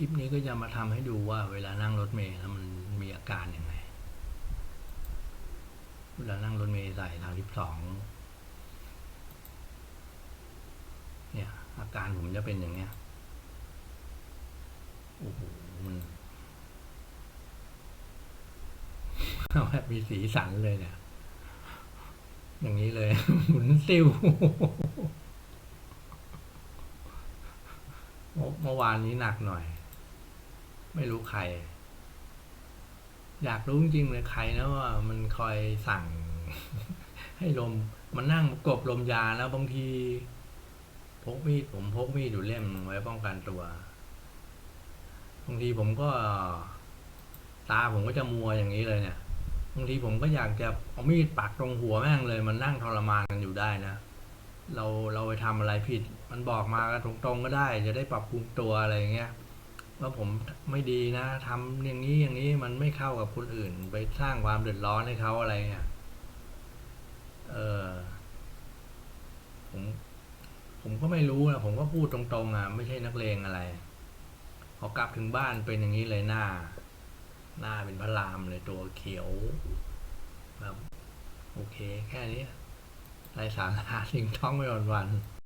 คลิปนี้ก็จะมาทำให้ดูว่าเวลานั่งรถเมล์แล้วมันมีอาการยังไง เวลานั่งรถเมล์สายทางที่สองเนี่ยอาการผมจะเป็นอย่างเนี้ยโอ้โหมันแบบมีสีสันเลยเนี่ย อย่างนี้เลยหมุนติ้วเมื่อวานนี้หนักหน่อย ไม่รู้ใคร อยากรู้จริงเลยใครนะว่ามันคอยสั่ง ให้ลมมันนั่งกบลมยาแล้วบางทีพกมีดผมพกมีดอยู่เล่มไว้ป้องกันตัวบางทีผมก็ ตาผมก็จะมัวอย่างนี้เลยเนี่ยบางทีผมก็อยากจะเอามีดปักตรงหัวแม่งเลย มันนั่งทรมานกันอยู่ได้นะเราเราไปทำอะไรผิด มันบอกมากตรงๆก็ได้ จะได้ปรับปรุงตัวอะไรอย่างเงี้ย ว่าผมไม่ดีนะทำอย่างนี้อย่างนี้มันไม่เข้ากับคนอื่น ไปสร้างความเดือดร้อนให้เขาอะไรเงี้ยเออผมผมก็ไม่รู้นะผมก็พูดตรงๆอะไม่ใช่นักเลงอะไรพอกลับถึงบ้านเป็นอย่างนี้เลยหน้า หน้าเป็นพระรามเลยตัวเขียวแบบโอเค แค่นี้ไรสาระทิ้งท้องไปวันๆ